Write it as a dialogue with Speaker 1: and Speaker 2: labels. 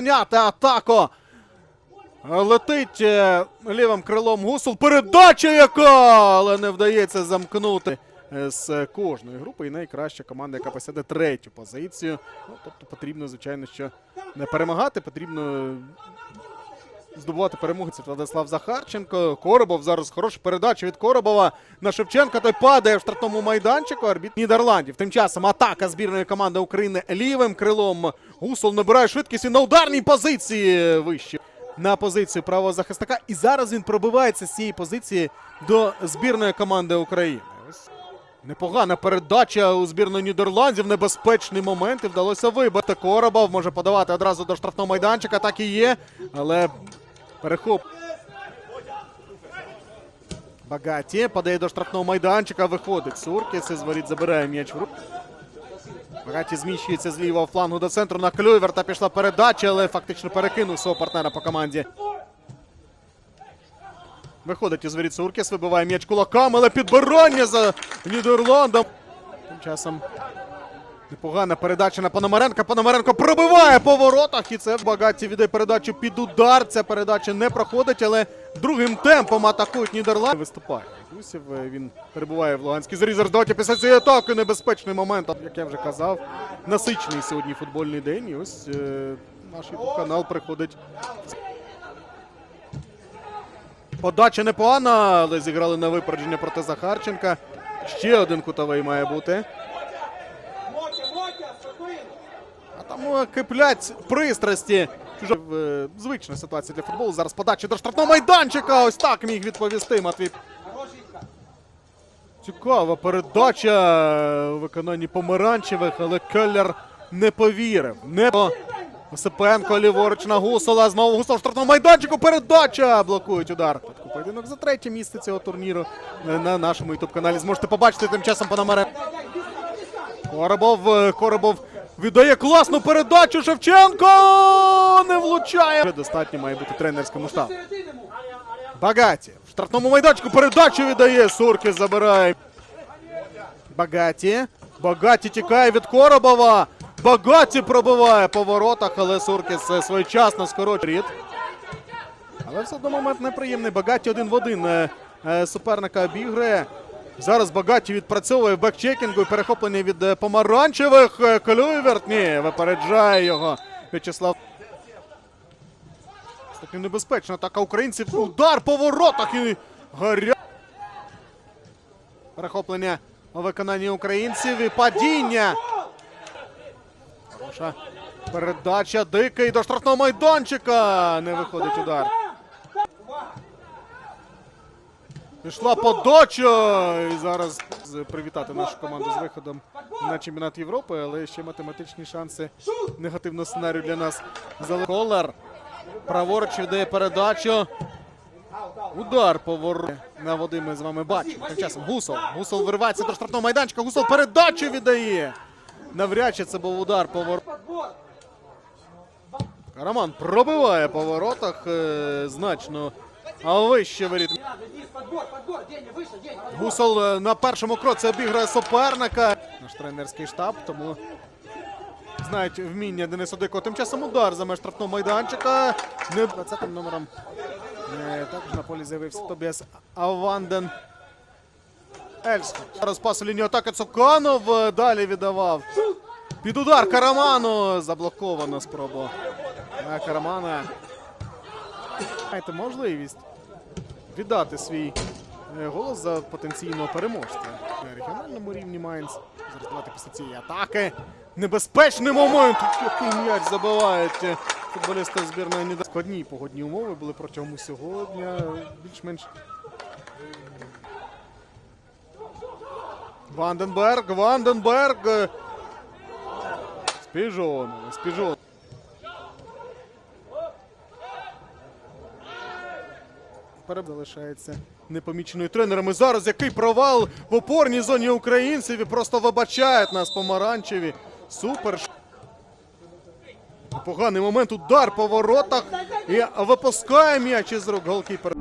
Speaker 1: розганяти атаку. Летить е, лівим крилом гусул. Передача яка! Але не вдається замкнути е, з кожної групи. І найкраща команда, яка посяде третю позицію. Ну, тобто потрібно, звичайно, що не перемагати, потрібно здобувати перемоги. Це Владислав Захарченко. Коробов зараз хороша передача від Коробова на Шевченка. Той падає в штрафному майданчику. Арбіт Нідерландів. Тим часом атака збірної команди України лівим крилом. Гусол набирає швидкість і на ударній позиції вище. На позицію правого захисника. І зараз він пробивається з цієї позиції до збірної команди України. Непогана передача у збірної Нідерландів. Небезпечний момент і вдалося вибити. Коробов може подавати одразу до штрафного майданчика. Так і є. Але перехоп. Багаті подає до штрафного майданчика. Виходить Суркіс із воріт забирає м'яч в руку. Багаті зміщується з лівого флангу до центру на Клюйверта. Пішла передача, але фактично перекинув свого партнера по команді. Виходить із воріт Суркіс, вибиває м'яч кулаками, але підбирання за Нідерландом. Тим часом непогана передача на Пономаренка. Пономаренко пробиває по воротах. І це в багаті віддає передачу під удар. Ця передача не проходить, але другим темпом атакують Нідерланди. Виступає. Гусів він перебуває в Луганській зорі. Зараз давайте після цієї атаки небезпечний момент. Як я вже казав, насичений сьогодні футбольний день. І ось е, наш канал приходить. Подача непогана, але зіграли на випередження проти Захарченка. Ще один кутовий має бути. Там е, киплять пристрасті. Е, звична ситуація для футболу. Зараз подача до штрафного майданчика. Ось так міг відповісти Матвій. Цікава передача у виконанні помаранчевих, але Келлер не повірив. Не Осипенко ліворуч на Гусола. Знову Гусол в штрафному майданчику. Передача! Блокують удар. Поєдинок за третє місце цього турніру е, на нашому ютуб каналі. Зможете побачити тим часом Пономаренко. Коробов, е, Коробов віддає класну передачу. Шевченко не влучає. Вже достатньо має бути тренерському штабу. Багаті. В штрафному майданчику передачу віддає. Суркіс забирає. Багаті. Багаті тікає від Коробова. Багаті пробиває по воротах, але Суркіс своєчасно скорочує. рід. Але все одно момент неприємний. Багаті один в один е, е, суперника обіграє. Зараз Багаті відпрацьовує бекчекінгу і перехоплення від е, помаранчевих. Е, Клюйверт, ні, випереджає його В'ячеслав. Таки небезпечна атака українців. Удар по воротах і гаря. Перехоплення у виконанні українців і падіння. Хороша передача дикий до штрафного майданчика. Не виходить удар. Пішла подача. І зараз привітати нашу команду з виходом на чемпіонат Європи, але ще математичні шанси негативного сценарію для нас. Колер. Праворуч віддає передачу. Удар по вору. На води ми з вами бачимо. Тим часом Гусол. Гусол виривається до штрафного майданчика. Гусол передачу віддає. Навряд чи це був удар по вору. Роман пробиває по воротах е, значно. Вище воріт. Гусол е, на першому кроці обіграє суперника. Наш тренерський штаб, тому знають вміння Дениса Дикого. Тим часом удар за меж штрафного майданчика. Не 20 номером. Е, Також на полі з'явився Тобіас Аванден. Ельсхот. Зараз пас у лінію атаки Цуканов. е, Далі віддавав. Під удар Караману. Заблокована спроба. Карамана. Маєте можливість віддати свій е, голос за потенційного переможця на регіональному рівні Майнц. Зараз після цієї атаки. Небезпечний момент! Який м'яч забивають е, футболісти збірної Ніда. Складні погодні умови були протягом усього дня. Більш-менш. Ванденберг, Ванденберг. Спіжон, спіжон. Переб залишається непоміченою тренером. І зараз який провал в опорній зоні українців і просто вибачають нас помаранчеві. Супер. Поганий момент, удар по воротах і випускає м'яч із рук голкіпер.